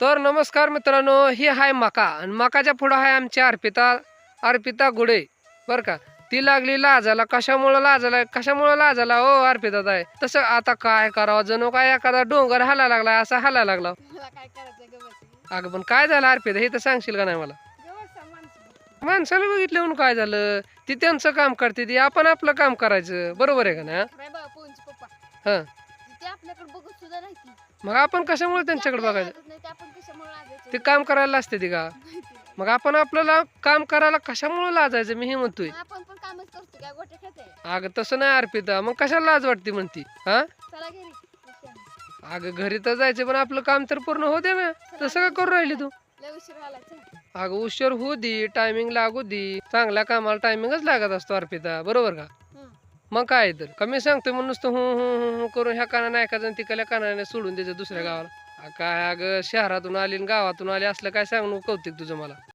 तर नमस्कार मित्रांनो ही हाय मका. आणि मकाच्या पुढं आहे आमची अर्पिता अर्पिता गुडे. बरं का? ती लागली लाजाला. कशामुळं लाजाला? कशामुळं लाजाला ओ अर्पिता ताई? तसं आता काय करावं? जणू काय एखादा डोंगर हाला लागला असा हाला लागला. मला काय करायचं गवत अगं पण काय झालं अर्पिता? हे तर सांगशील का नाही मला? माणसाला बघितलं म्हणून काय झालं? ती त्यांचं काम करते ती आपण आपलं काम करायचं. बरोबर आहे का ना बाबा पप्पा. हं. आपल्याकडे बघत सुद्धा नाही की मग आपण कशामुळे त्यांच्याकडे आपल्याला बघायचं? नाही, ते आपण कशामुळे लाजायचं? ते काम करायला असते ती का? माहिती नाही. मग आपण आपल्याला काम करायला कशामुळे लाजायचं? मी हे म्हणतोय. मग आपण पण कामच करतो काय गोटे खेळते अगं तसं नाही अर्पिता. मग कशाला लाज वाटते म्हणती? हा? चला घरी. उशिरा. अगं घरी तर जायचं पण आपलं काम तर पूर्ण होऊ दे ना. तसं का करू राहिली तू? लय उशीर झाला चला. अगं उशीर होऊ दे टायमिंग लागू दे. चांगल्या कामाला टायमिंगच लागत असतो अर्पिता. बरोबर का. मग काय तर. कमी सांगतोय म्हणून नुसतं हू हू हू हू करून ह्या कानाने ऐकायचं आणि तिकडल्या कानाने सोडून द्यायचं दुसऱ्या गावाला. काय अगं शहरातून आली आणि गावातून आली असलं काय सांगू नको कौतिक तुझं मला.